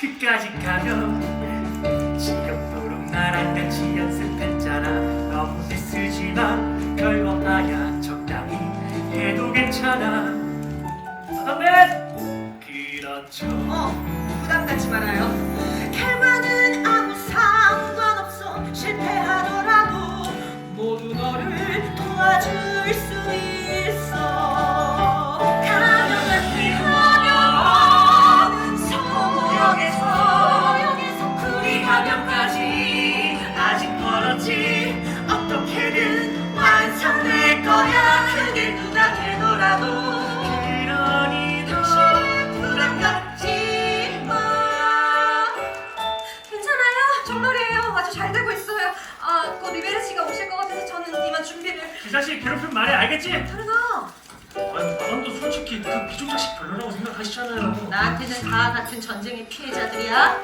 끝까지 가면 지겹도록 나랑 같이 연습했잖아. 너무 애쓰지만 별거 아야 적당히 해도 괜찮아. 선배! 그렇죠. 어, 부담 갖지 말아요. 멀었지 어떻게든 완성될 거야 그게 누가 되더라도 그러니 너 부담 갖지 마. 괜찮아요. 정말이에요. 아주 잘 되고 있어요. 아, 곧 리베르 씨가 오실 것 같아서 저는 이만 준비를. 그 자식 괴롭히면 말해 알겠지? 다르나? 아니 마담도 솔직히 그 비중 자식 별로라고 생각하시잖아요 나한테는 다 같은 전쟁의 피해자들이야.